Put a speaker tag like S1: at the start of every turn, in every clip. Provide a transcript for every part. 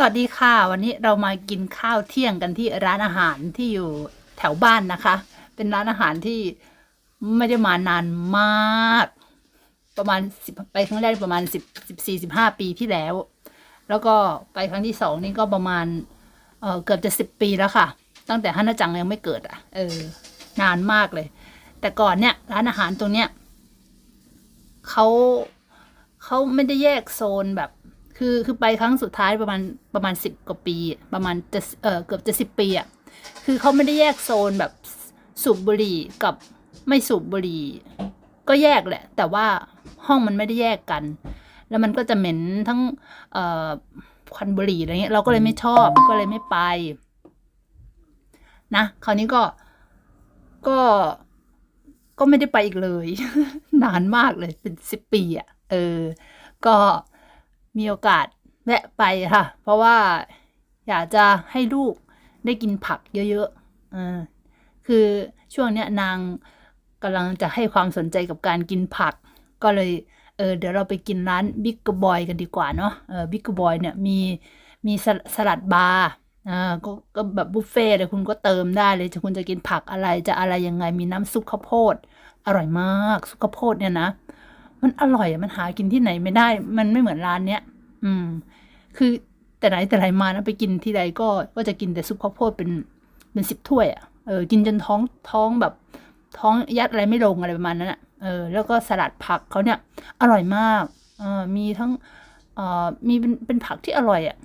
S1: สวัสดีค่ะ วันนี้เรามากินข้าวเที่ยงกันที่ร้านอาหารที่อยู่แถวบ้านนะคะ เป็นร้านอาหารที่ไม่ได้มานานมาก ประมาณสิบไปครั้งแรกประมาณสิบสิบสี่สิบห้าปีที่แล้ว แล้วก็ไปครั้งที่สองนี่ก็ประมาณเออเกือบจะสิบปีแล้วค่ะ ตั้งแต่ฮันนาจังยังไม่เกิดอะ เออ นานมากเลย แต่ก่อนเนี่ยร้านอาหารตรงเนี้ยเขาเขาไม่ได้แยกโซนแบบ คือคือไปครั้งสุดท้ายประมาณประมาณสิบกว่าปี ประมาณจะเออเกือบจะสิบปีอะคือเขาไม่ได้แยกโซนแบบสูบบุหรี่กับไม่สูบบุหรี่ ก็แยกแหละ แต่ว่าห้องมันไม่ได้แยกกัน แล้วมันก็จะเหม็นทั้งเอ่อควันบุหรี่อะไรเงี้ยเราก็เลยไม่ชอบก็เลยไม่ไป นะคราวนี้ก็ก็ก็ไม่ได้ไปอีกเลย นานมากเลยเป็นสิบปีอะเออ ก็ มีโอกาสแวะไปค่ะ เพราะว่าอยากจะให้ลูกได้กินผักเยอะๆเออคือช่วงเนี้ยนางกำลังจะให้ความสนใจกับการกินผัก ก็เลยเออเดี๋ยวเราไปกินร้านบิ๊กบอยกันดีกว่าเนาะเออบิ๊กบอยเนี่ยมีมีสลสลัดบาร์อ่าก็ก็แบบบุฟเฟ่เลยคุณก็เติมได้เลยจะคุณจะกินผักอะไรจะอะไรยังไงมีน้ำซุปข้าวโพด อร่อยมากซุปข้าวโพดเนี่ยนะ มันอร่อยอะมันหากินที่ไหนไม่ได้ มันไม่เหมือนร้านเนี้ย อืม คือแต่ไหนแต่ไรมานะไปกินที่ใดก็ก็จะกินแต่ซุปข้าวโพดเป็นเป็นสิบถ้วยอะ่ะเออกินจนท้องท้องแบบ ท้องยัดอะไรไม่ลงอะไรประมาณนั้นอะ่ะเออแล้วก็สลัดผักเขาเนี่ย อร่อยมากเออมีทั้งเอ่อมีเป็นเป็นผักที่อร่อยอะ่ะ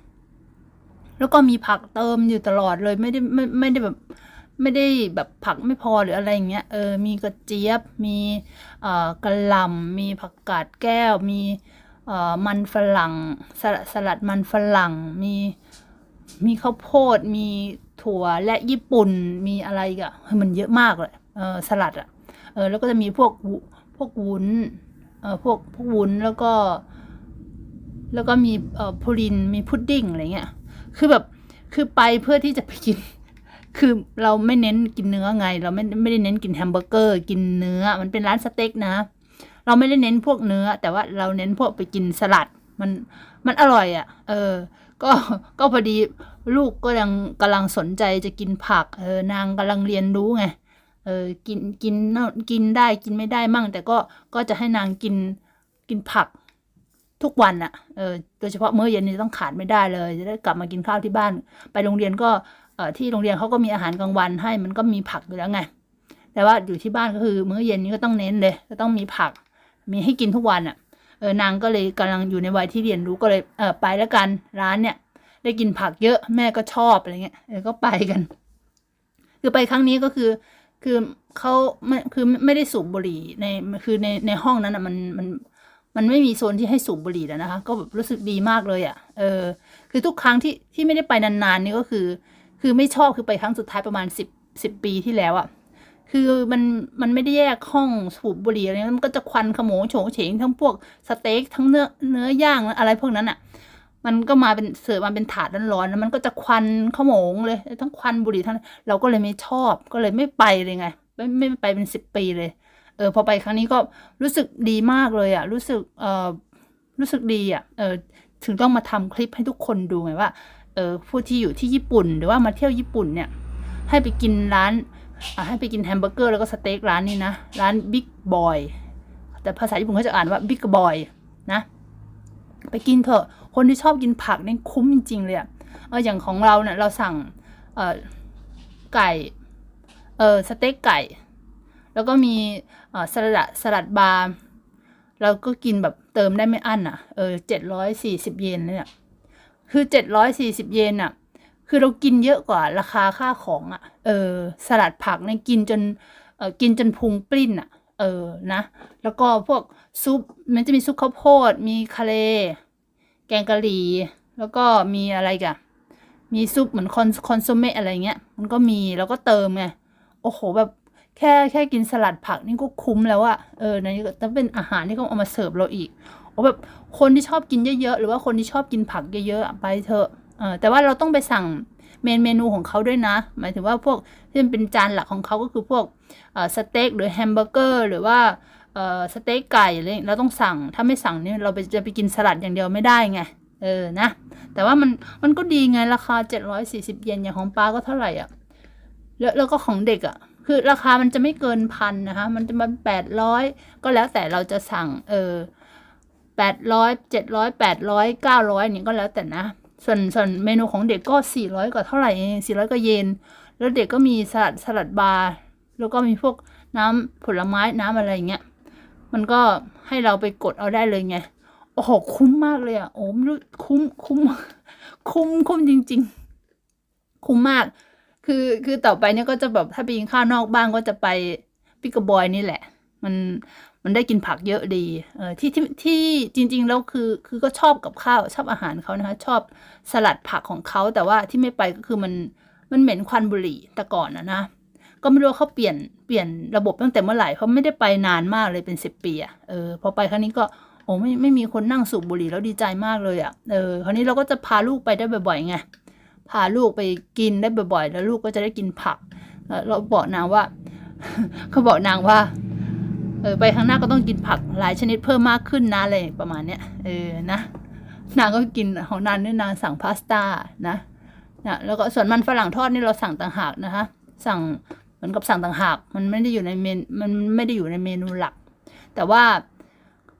S1: แล้วก็มีผักเติมอยู่ตลอดเลยไม่ได้ไม่ไม่ได้แบบ ไม่ได้แบบผักไม่พอหรืออะไรอย่างเงี้ยเออมีกระเจี๊ยบ มีเอ่อกระหล่ำมีผักกาดแก้ว มีเอ่อมันฝรั่งสลัดสลัดมันฝรั่งมีมีข้าวโพด มีถั่วและญี่ปุ่นมีอะไรอีกะเฮ้ยมันเยอะมากเลยเออสลัดอะเออแล้วก็จะมีพวกพวกวุ้นเออพวกพวกวุ้นแล้วก็ แล้วก็มีเอ่อพูรินมีพุดดิ้งอะไรเงี้ยคือแบบคือไปเพื่อที่จะไปกิน คือเราไม่เน้นกินเนื้อไง เราไม่ไม่ได้เน้นกินแฮมเบอร์เกอร์ กินเนื้อ มันเป็นร้านสเต็กนะ เราไม่ได้เน้นพวกเนื้อ แต่ว่าเราเน้นพวกไปกินสลัด มันมันอร่อยอะ่ะ เออ ก็ก็พอดีลูกก็ยังกำลังสนใจจะกินผัก เออนางกำลังเรียนรู้ไง เออ กินกินนกินได้กินไม่ได้มั่ง แต่ก็ก็จะให้นางกินกินผักทุกวันอะเออโดยเฉพาะมื้อเย็นนี่ต้องขาดไม่ได้เลย จะได้กลับมากินข้าวที่บ้าน ไปโรงเรียนก็ ที่โรงเรียนเขาก็มีอาหารกลางวันให้มันก็มีผักอยู่แล้วไง แต่ว่าอยู่ที่บ้านก็คือ มื้อเย็นนี้ก็ต้องเน้นเลยก็ต้องมีผัก มีให้กินทุกวันอะ่ะเออนางก็เลยกำลังอยู่ในวัยที่เรียนรู้ก็เลยเออไปแล้วกันร้านเนี่ย ได้กินผักเยอะแม่ก็ชอบอะไรเงี้ยเออก็ไปกัน คือไปครั้งนี้ก็คือคือเขาไม่คือไม่ได้สูบบุหรี่ในคือในในห้องนั้นอะมันมันมันไม่มีโซนที่ให้สูบบุหรี่แล้วนะคะ ก็แบบรู้สึกดีมากเลยอะ่ะ เออ คือทุกครั้งที่ที่ไม่ได้ไปนานๆนี่ก็คือ คือไม่ชอบคือไปครั้งสุดท้ายประมาณสิบสิบปีที่แล้วอะ่ะคือมันมันไม่ได้แยกห้องสูบบุหรี่อะไรมันก็จะควันขโมงโฉงเฉงทั้งพวกสเต็กทั้งเนื้อเนื้อย่างอะไรพวกนั้นอะ มันก็มาเป็นเสิร์ฟมาเป็นถาดร้อนๆแล้วมันก็จะควันขโมงเลยทั้งควันบุหรี่ทั้งเราก็เลยไม่ชอบก็เลยไม่ไปเลยไงไม่ไม่ไปเป็นสิบปีเลย เออพอไปครั้งนี้ก็รู้สึกดีมากเลยอะ รู้สึกเออรู้สึกดีอะเออถึงต้องมาทำคลิปให้ทุกคนดูไงว่า เออผู้ที่อยู่ที่ญี่ปุ่น หรือว่ามาเที่ยวญี่ปุ่นเนี่ย ให้ไปกินร้านให้ไปกินแฮมเบอร์เกอร์แล้วก็สเต็กร้านนี้นะ ร้านบิ๊กบอยแต่ภาษาญี่ปุ่นเขาจะอ่านว่าบิ๊กบอยนะ ไปกินเถอะ คนที่ชอบกินผักเนี่ยคุ้มจริง ๆ เลยอะเอออย่างของเราเนี่ยเราสั่งเออไก่เออสเต็กไก่ แล้วก็มีเออสลัดสลัดบาร์เราก็กินแบบเติมได้ไม่อั้นอะเออเจ็ดร้อยสี่สิบเยนเนี่ย คือเจ็ดร้อยสี่สิบเยนอะคือเรากินเยอะกว่าราคาค่าของอะ่ะเออสลัดผักเนี่ยกินจนเออกินจนพุงปลิ้นอะ่ะเออนะ แล้วก็พวกซุปมันจะมีซุปข้าวโพด มีคาเล แกงกะหรี่ แล้วก็มีอะไรกันมีซุปเหมือนคอนคอนโซเมอะไรเงี้ย มันก็มีแล้วก็เติมไง โอ้โหแบบแค่แค่กินสลัดผักนี่ก็คุ้มแล้วอะเออนะแต่เป็นอาหารที่เขาเอามาเสิร์ฟเราอีก แบบคนที่ชอบกินเยอะๆ หรือว่าคนที่ชอบกินผักเยอะๆ ไปเถอะเออแต่ว่าเราต้องไปสั่งเมนเมนูของเขาด้วยนะ หมายถึงว่าพวกที่มันเป็นจานหลักของเขาก็คือพวกสเต็กหรือแฮมเบอร์เกอร์หรือว่าสเต็กไก่อะไรเราต้องสั่งถ้าไม่สั่งเนี่ยเราไปจะไปกินสลัดอย่างเดียวไม่ได้ไงเออนะ แต่ว่ามันมันก็ดีไงราคา 740 เยนอย่างของป้าก็เท่าไหร่อะแล้วแล้วก็ของเด็กอะคือราคามันจะไม่เกินพันนะคะ มันจะมาแปดร้อยก็แล้วแต่เราจะสั่งเออ แปดร้อยเจ็ดร้อยแปดร้อยเก้าร้อยนี่ก็แล้วแต่นะ ส่วนส่วนเมนูของเด็กก็สี่ร้อยกว่าเท่าไหร่เองสี่ร้อยก็เยนแล้วเด็กก็มีสลัดสลัดบาร์แล้วก็มีพวกน้ำผลไม้น้ำอะไรอย่างเงี้ยมันก็ให้เราไปกดเอาได้เลยไงโอ้โหคุ้มมากเลยอะโอ้ไม่รู้คุ้มคุ้มคุ้มคุ้มจริง ๆ คุ้มมาก คือคือต่อไปเนี่ยก็จะแบบถ้าไปกินข้าวนอกบ้านก็จะไปปิกบอยนี่แหละ มัน มันได้กินผักเยอะดี เออที่ที่ที่จริง ๆ แล้วคือคือก็ชอบกับข้าวชอบอาหารเขานะคะ ชอบสลัดผักของเขาแต่ว่าที่ไม่ไปก็คือมันมันเหม็นควันบุหรี่แต่ก่อนนะนะก็ไม่รู้เขาเปลี่ยนเปลี่ยนระบบตั้งแต่เมื่อไหร่เพราะไม่ได้ไปนานมากเลยเป็นสิบปีอะเออพอไปครั้งนี้ก็โอ้ไม่ไม่มีคนนั่งสูบบุหรี่แล้วดีใจมากเลยอะเออคราวนี้เราก็จะพาลูกไปได้บ่อยๆไงพาลูกไปกินได้บ่อยๆ แล้วลูกก็จะได้กินผักเราบอกนางว่า เขาบอกนางว่า เออไปข้างหน้าก็ต้องกินผักหลายชนิดเพิ่มมากขึ้นนะอะไรประมาณเนี้ยเออนะนางก็กินของนางเนี่ยนางสั่งพาสต้านะนะแล้วก็ส่วนมันฝรั่งทอดนี่เราสั่งต่างหากนะคะสั่งเหมือนกับสั่งต่างหากมันไม่ได้อยู่ในเมนมันไม่ได้อยู่ในเมนูหลัก แต่ว่า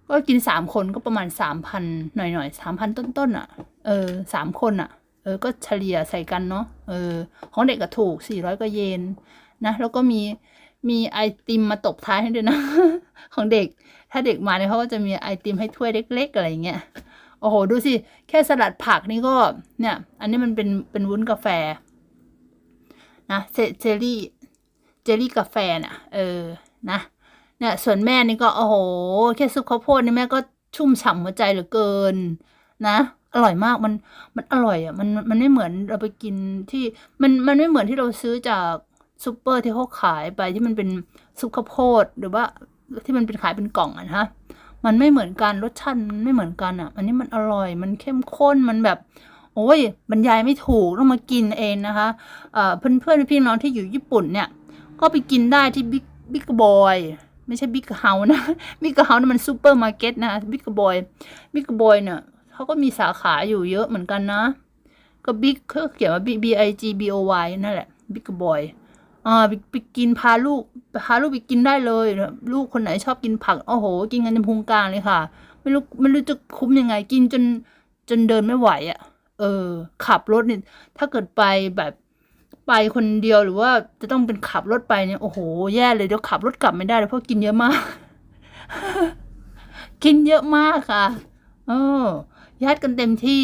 S1: ก็กินสามคนก็ประมาณสามพันหน่อยหน่อยสามพันต้นๆอะเออสามคนอะเออก็เฉลี่ยใส่กันเนาะเออของเด็กก็ถูกสี่ร้อยก็เยนนะแล้วก็มี มีไอติมมาตบท้ายให้ด้วยนะ ของเด็ก ถ้าเด็กมาเนี่ยเขาก็จะมีไอติมให้ถ้วยเล็ก ๆ อะไรอย่างเงี้ย โอ้โห ดูสิ แค่สลัดผักนี่ก็ เนี่ย อันนี้มันเป็น เป็นวุ้นกาแฟ นะเจเจลลี่ เจลลี่กาแฟน่ะ เออ นะ เนี่ย ส่วนแม่นี่ก็ โอ้โห แค่ซุปข้าวโพดนี่แม่ก็ชุ่มฉ่ำหัวใจเหลือเกิน นะอร่อยมากมันมันอร่อยอะมันมันไม่เหมือนเราไปกินที่มันมันไม่เหมือนที่เราซื้อจาก ซูเปอร์ที่เขาขายไปที่มันเป็นซุปข้าวโพดหรือว่าที่มันเป็นขายเป็นกล่องอะนะ มันไม่เหมือนกันรสชาติมันไม่เหมือนกันอะอันนี้มันอร่อยมันเข้มข้นมันแบบโอ้ยบรรยายไม่ถูกต้องมากินเองนะคะเอ่อเพื่อนเพื่อนพี่น้องที่อยู่ญี่ปุ่นเนี่ย ก็ไปกินได้ที่บิ๊กบิ๊กบอยไม่ใช่บิ๊กเฮานะบิ๊กเฮานะมันซูเปอร์มาร์เก็ตนะบิ๊กบอยบิ๊กบอยเนี่ยเขาก็มีสาขาอยู่เยอะเหมือนกันนะ ก็บิ๊กเขาเขียนว่า B I G B O Y นั่นแหละบิ๊กบอย อ่าไปกินพาลูกพาลูกไปกินได้เลย ลูกคนไหนชอบกินผักโอ้โห กินกันจนพุงกลางเลยค่ะ ไม่รู้ไม่รู้จะคุ้มยังไง กินจนจนเดินไม่ไหวอะ่ะ เออ ขับรถเนี่ยถ้าเกิดไปแบบไปคนเดียวหรือว่าจะต้องเป็นขับรถไปเนี่ยโอ้โห แย่เลยเดี๋ยวขับรถกลับไม่ได้เลยเพราะกินเยอะมาก กินเยอะมากค่ะ เออยัดกันเต็มที่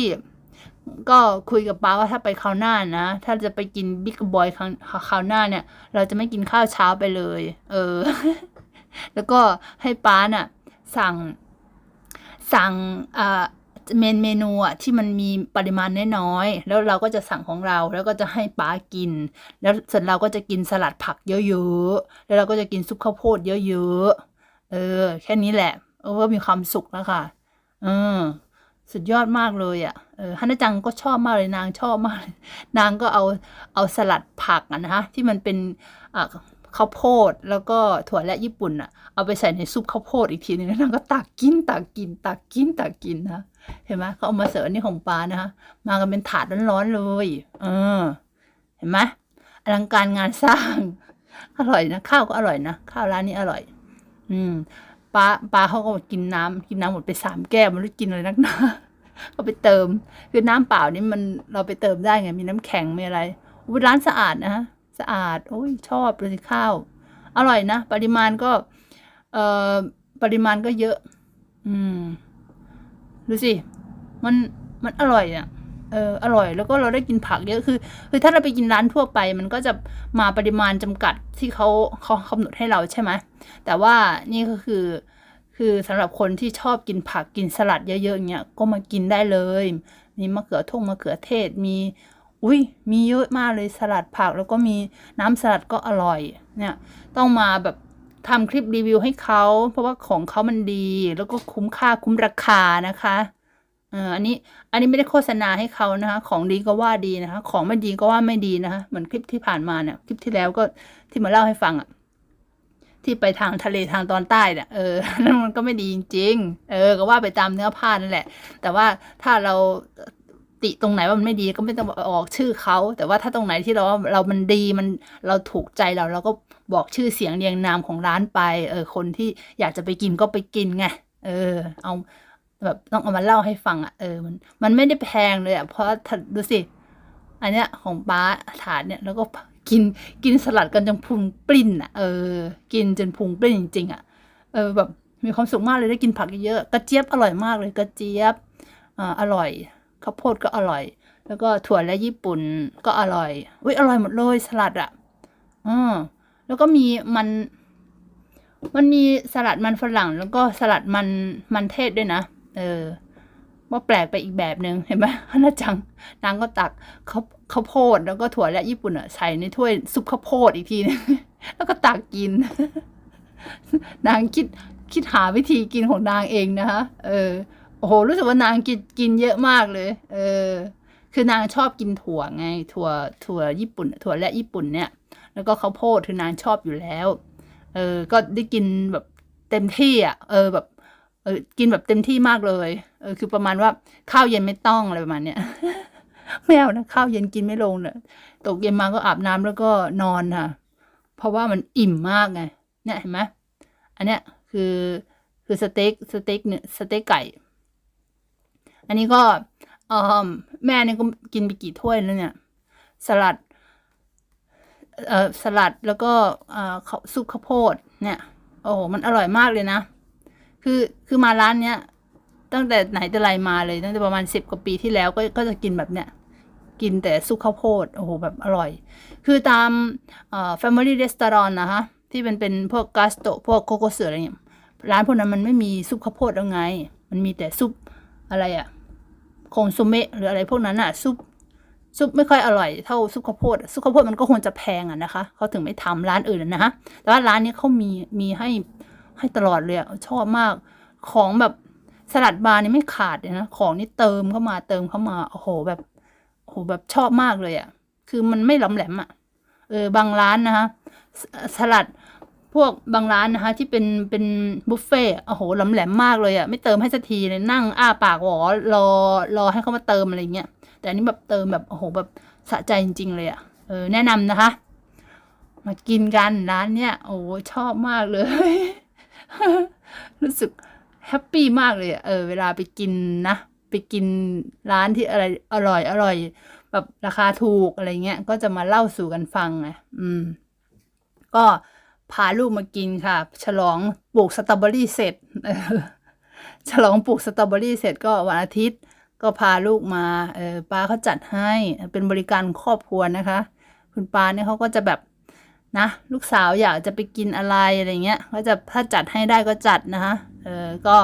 S1: ก็คุยกับป้าว่าถ้าไปคราวหน้านะ ถ้าจะไปกินบิ๊กบอยครั้งคราวหน้าเนี่ย เราจะไม่กินข้าวเช้าไปเลย เออ แล้วก็ให้ป้าน่ะ สั่ง สั่งอ่าเมนเมนูอะที่มันมีปริมาณน้อยๆ แล้วเราก็จะสั่งของเราแล้วก็จะให้ป้ากิน แล้วส่วนเราก็จะกินสลัดผักเยอะๆ แล้วเราก็จะกินซุปข้าวโพดเยอะๆ เออ แค่นี้แหละ เออมีความสุขแล้วค่ะ เออ สุดยอดมากเลยอะ ฮันนาจังก็ชอบมากเลยนางชอบมาก นางก็เอาเอาสลัดผักอะนะคะที่มันเป็นข้าวโพดแล้วก็ถั่วและญี่ปุ่นอะเอาไปใส่ในซุปข้าวโพดอีกทีนึงแล้วนางก็ตักกินตักกินตักกินตักกินนะเห็นไหมเขาเอามาเสิร์ฟนี่ของปลานะคะมากันเป็นถาดร้อนๆเลยเออเห็นไหมอลังการงานสร้าง อร่อยนะข้าวก็อร่อยนะข้าวร้านนี้อร่อย อืมปลาปลาเขาก็กินน้ำกินน้ำหมดไปสามแก้วมันรู้กินอะไรนักหนา ก็ไปเติม คือน้ำเปล่านี่มันเราไปเติมได้ไงมีน้ำแข็งมีอะไรอุ๊ยร้านสะอาดนะสะอาดโอ้ยชอบเลยข้าว อร่อยนะ ปริมาณก็ เอ่อปริมาณก็เยอะ อืมดูสิมันมันอร่อยอะเอออร่อยแล้วก็เราได้กินผักเยอะคือคือถ้าเราไปกินร้านทั่วไป มันก็จะมาปริมาณจำกัดที่เขาเขากำหนดให้เราใช่ไหมแต่ว่านี่ก็คือ คือสำหรับคนที่ชอบกินผักกินสลัดเยอะๆเงี้ยก็มากินได้เลย มีมะเขือทงมะเขือเทศมีอุ้ยมีเยอะมากเลยสลัดผักแล้วก็มีน้ำสลัดก็อร่อยเนี่ยต้องมาแบบทำคลิปรีวิวให้เขา เพราะว่าของเขามันดี แล้วก็คุ้มค่าคุ้มราคานะคะเอออันนี้อันนี้ไม่ได้โฆษณาให้เขานะคะ ของดีก็ว่าดีนะคะ ของไม่ดีก็ว่าไม่ดีนะคะ เหมือนคลิปที่ผ่านมาเนี่ยคลิปที่แล้วก็ที่มาเล่าให้ฟังอะ่ะ ที่ไปทางทะเลทางตอนใต้เนี่ยเออนั่นมันก็ไม่ดีจริง ๆ เออ ก็ว่าไปตามเนื้อผ้านั่นแหละ แต่ว่าถ้าเราติตรงไหนว่ามันไม่ดีก็ไม่ต้องออกชื่อเขา แต่ว่าถ้าตรงไหนที่เราเรามันดีมันเราถูกใจเราเราก็บอกชื่อเสียงเรียงนามของร้านไป เออ คนที่อยากจะไปกินก็ไปกินไง เออ เอาแบบต้องเอามาเล่าให้ฟังอะ เออ มันมันไม่ได้แพงเลยอะ เพราะดูสิ อันเนี้ยของป้าถาดเนี่ยแล้วก็ กินกินสลัดกันจนพุงปลิ้นอะเออ กินจนพุงปลิ้นจริงๆอะเออแบบมีความสุขมากเลยได้กินผักเยอะๆกระเจี๊ยบอร่อยมากเลยกระเจี๊ยบอ่าอร่อยข้าวโพดก็อร่อย แล้วก็ถั่วและญี่ปุ่นก็อร่อยอุ้ยอร่อยหมดเลยสลัดอะอืมแล้วก็มีมัน มันมีสลัดมันฝรั่ง แล้วก็สลัดมันมันเทศด้วยนะเออว่าแปลกไปอีกแบบหนึ่งเห็นไหมน่าจังนางก็ตักเขา ข้าวโพดแล้วก็ถั่วและญี่ปุ่นอะใส่ในถ้วยซุปข้าวโพดอีกทีนึงแล้วก็ตักกิน นางคิดคิดหาวิธีกินของนางเองนะคะเออโอ้โหรู้สึกว่านางกินกินเยอะมากเลย เออ คือนางชอบกินถั่วไง ถั่วถั่วญี่ปุ่น ถั่วและญี่ปุ่นเนี่ย แล้วก็ข้าวโพดคือนางชอบอยู่แล้ว เออ ก็ได้กินแบบเต็มที่อะ เออแบบเออกินแบบเต็มที่มากเลย เออ คือประมาณว่าข้าวเย็นไม่ต้องอะไรประมาณเนี้ย ไม่เอานะข้าวเย็นกินไม่ลงเนี่ยตกเย็นมาก็อาบน้ำแล้วก็นอนค่ะ เพราะว่ามันอิ่มมากไงเนี่ยเห็นไหมอันเนี้ยคือคือสเต็กสเต็กเนี่ยสเต็กไก่ อันนี้ก็เออแม่เนี่ยก็กินไปกี่ถ้วยแล้วเนี่ย สลัดเอ่อสลัดแล้วก็เอ่อข้าวซุปข้าวโพดเนี่ย โอ้โหมันอร่อยมากเลยนะ คือคือมาร้านเนี้ยตั้งแต่ไหนแต่ไรมาเลยตั้งแต่ประมาณสิบกว่าปีที่แล้วก็ก็จะกินแบบเนี้ย กินแต่ซุปข้าวโพดโอ้โหแบบอร่อย คือตามเอ่อ family restaurant นะคะที่เป็นเป็นพวกกาสโตพวกโคโกเสืออะไรเงี้ยร้านพวกนั้นมันไม่มีซุปข้าวโพดแล้วไง มันมีแต่ซุปอะไรอะคงซูเมะหรืออะไรพวกนั้นอะซุปซุปไม่ค่อยอร่อยเท่าซุปข้าวโพดซุปข้าวโพดมันก็ควรจะแพงอะนะคะเขาถึงไม่ทำร้านอื่นนะฮะแต่ว่าร้านนี้เขามีมีให้ให้ตลอดเลยอะชอบมากของแบบสลัดบาร์นี่ไม่ขาดเลยนะของนี่เติมเข้ามาเติมเข้ามาโอ้โหแบบ โอ้โหแบบชอบมากเลยอะคือมันไม่หล้ำแหลมอะเออบางร้านนะคะสลัดพวกบางร้านนะคะ ที่เป็นเป็นบุฟเฟ่โอ้โหหล้ำแหลมมากเลยอะไม่เติมให้สักทีเลยนั่งอ้าปากหวอรอรอให้เขามาเติมอะไรเงี้ยแต่อันนี้แบบเติมแบบโอ้โหแบบสะใจจริง ๆ เลยอะ่ะเออแนะนำนะคะ มากินกันร้านเนี้ยโอ้ชอบมากเลย รู้สึกแฮปปี้มากเลยอะเออเวลาไปกินนะ ไปกินร้านที่อะไรอร่อยอร่อย แบบราคาถูกอะไรเงี้ย ก็จะมาเล่าสู่กันฟังไงอืม ก็พาลูกมากินค่ะ ฉลองปลูกสตรอเบอรี่เสร็จฉลองปลูกสตรอเบอรี่เสร็จก็วันอาทิตย์ ก็พาลูกมาเออป้าเขาจัดให้เป็นบริการครอบครัวนะคะ คุณป้าเนี่ยเขาก็จะแบบนะ ลูกสาวอยากจะไปกินอะไรอะไรเงี้ยก็จะถ้าจัดให้ได้ก็จัดนะคะเออก็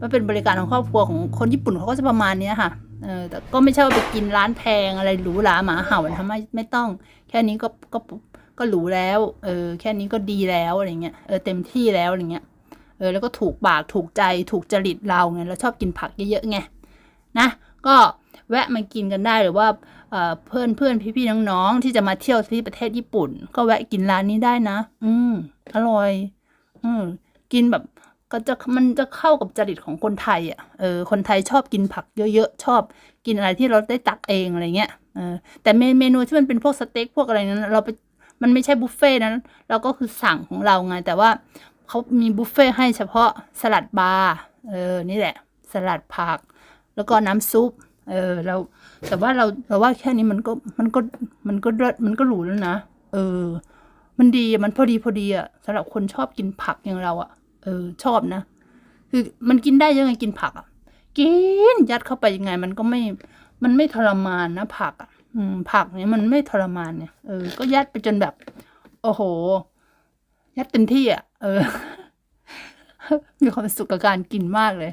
S1: มันเป็นบริการของครอบครัวของคนญี่ปุ่นเขาก็จะประมาณนี้ค่ะเออแต่ก็ไม่ใช่ว่าไปกินร้านแพงอะไรหรูหราหมาเห่าทำไมไม่ต้อง แค่นี้ก็ก็ก็หรูแล้วเออแค่นี้ก็ดีแล้วอะไรเงี้ยเออเต็มที่แล้วอะไรเงี้ยเออแล้วก็ถูกปากถูกใจถูกจริตเราไงเราชอบกินผักเยอะๆไงนะก็แวะมากินกันได้หรือว่าเอ่อเพื่อนเพื่อนพี่พี่ๆน้องๆที่จะมาเที่ยวที่ประเทศญี่ปุ่น ก็แวะกินร้านนี้ได้นะ อืมอร่อย อืมกินแบบ ก็จะมันจะเข้ากับจริตของคนไทยอะ เออ คนไทยชอบกินผักเยอะๆ ชอบกินอะไรที่เราได้ตักเองอะไรเงี้ย เออ แต่เมเมนูที่มันเป็นพวกสเต็กพวกอะไรนั้นเราไป มันไม่ใช่บุฟเฟ่นั้น เราก็คือสั่งของเราไง แต่ว่าเขามีบุฟเฟ่ให้เฉพาะสลัดบาร์ เออ นี่แหละ สลัดผัก แล้วก็น้ำซุป เออ เรา แต่ว่าเราเราว่าแค่นี้มันก็ มันก็ มันก็เลิศมันก็หรูแล้วนะ เออ มันดี มันพอดีพอดีอะสำหรับคนชอบกินผักอย่างเราอะ เออ ชอบนะ คือมันกินได้ยังไงกินผักอะ กินยัดเข้าไปยังไง มันก็ไม่ มันไม่ทรมานนะผักอะ อืม ผักเนี่ยมันไม่ทรมานเนี่ยเออ ก็ยัดไปจนแบบ โอ้โห ยัดเต็มที่อะ เออ มีความสุขกับการกินมากเลย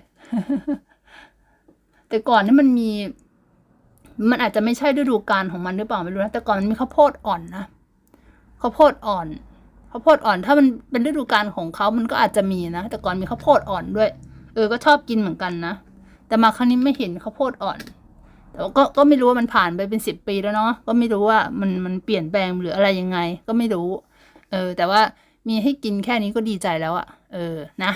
S1: แต่ก่อนนี่มันมี มันอาจจะไม่ใช่ฤดูกาลของมันหรือเปล่าไม่รู้นะ แต่ก่อนมันมีข้าวโพดอ่อนนะข้าวโพดอ่อน ข้าวโพดอ่อนถ้ามันเป็นฤดูกาลของเขามันก็อาจจะมีนะ แต่ก่อนมีข้าวโพดอ่อนด้วย เออ ก็ชอบกินเหมือนกันนะ แต่มาครั้งนี้ไม่เห็นข้าวโพดอ่อน แต่ก็ ก็ไม่รู้ว่ามันผ่านไปเป็นสิบปีแล้วเนาะ ก็ไม่รู้ว่ามัน มันเปลี่ยนแปลงหรืออะไรยังไง ก็ไม่รู้ เออ แต่ว่ามีให้กินแค่นี้ก็ดีใจแล้วอะเออ นะ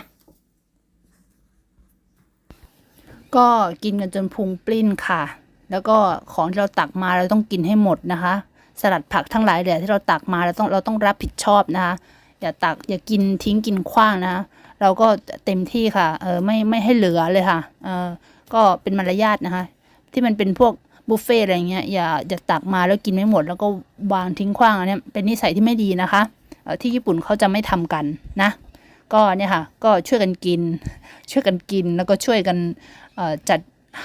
S1: ก็กินกันจนพุงปลิ้นค่ะ แล้วก็ของที่เราตักมาเราต้องกินให้หมดนะคะ สลัดผักทั้งหลายแหละที่เราตักมาเราต้องเราต้องรับผิดชอบนะคะอย่าตักอย่ากินทิ้งกินขว้างนะคะเราก็เต็มที่ค่ะเออไม่ไม่ให้เหลือเลยค่ะเออก็เป็นมารยาทนะคะ ที่มันเป็นพวกบุฟเฟ่ต์อะไรเงี้ยอย่าอย่าตักมาแล้วกินไม่หมด แล้วก็วางทิ้งขว้างอันนี้เป็นนิสัยที่ไม่ดีนะคะที่ญี่ปุ่นเขาจะไม่ทำกันนะ ก็เนี่ยค่ะก็ช่วยกันกิน ช่วยกันกินแล้วก็ช่วยกันจัด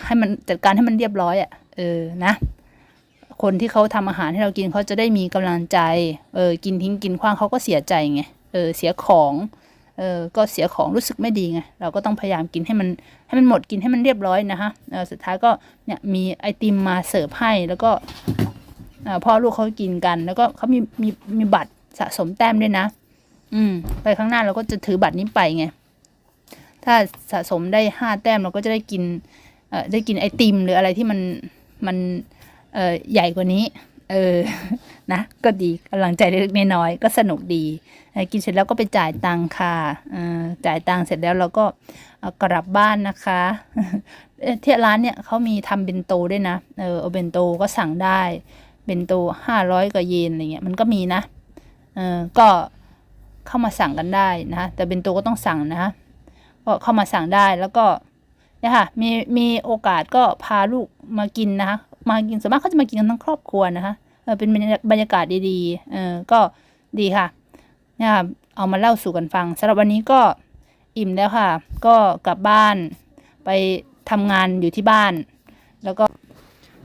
S1: ให้มันจัดการให้มันเรียบร้อยอะ่ะเออนะ คนที่เขาทำอาหารให้เรากินเขาจะได้มีกำลังใจเออกินทิ้งกินขว้างเขาก็เสียใจไงเออเสียของเออก็เสียของรู้สึกไม่ดีไงเราก็ต้องพยายามกินให้มันให้มันหมดกินให้มันเรียบร้อยนะคะเออสุดท้ายก็เนี่ยมีไอติมมาเสิร์ฟให้แล้วก็อ่อพ่อลูกเขากินกัน แล้วก็เขามีมีมีบัตรสะสมแต้มด้วยนะ อืม ไปข้างหน้าเราก็จะถือบัตรนี้ไปไงถ้าสะสมได้ห้าแต้มเราก็จะได้กินเอ่อได้กินไอติม หรืออะไรที่มันมัน เออใหญ่กว่านี้ เออนะก็ดีกำลังใจเล็กๆน้อยๆก็สนุกดี กินเสร็จแล้วก็ไปจ่ายตังค่ะจ่ายตังเสร็จแล้วเราก็กลับบ้านนะคะเที่ร้านเนี่ยเขามีทำเบนโตด้วยนะเออเอาเบนโตก็สั่งได้เบนโตห้าร้อยกว่าเยนอะไรเงี้ยมันก็มีนะเออก็เข้ามาสั่งกันได้นะแต่เบนโตก็ต้องสั่งนะก็เข้ามาสั่งได้แล้วก็เนี่ยค่ะมีมีโอกาสก็พาลูกมากินนะคะ มากินส่วนมากเขาจะมากินกันทั้งครอบครัวนะคะเออเป็นบรรยากาศดีๆเออก็ดีค่ะเนี่ยค่ะเอามาเล่าสู่กันฟังสำหรับวันนี้ก็อิ่มแล้วค่ะ ก็กลับบ้านไปทำงานอยู่ที่บ้าน แล้วก็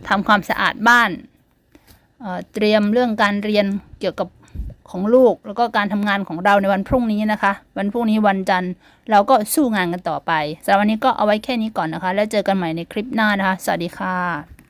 S1: ทำความสะอาดบ้านเเตรียมเรื่องการเรียนเกี่ยวกับของลูก แล้วก็การทำงานของเราในวันพรุ่งนี้นะคะ วันพรุ่งนี้วันจันทร์เราก็สู้งานกันต่อไปสำหรับวันนี้ก็เอาไว้แค่นี้ก่อนนะคะ แล้วเจอกันใหม่ในคลิปหน้านะคะ สวัสดีค่ะ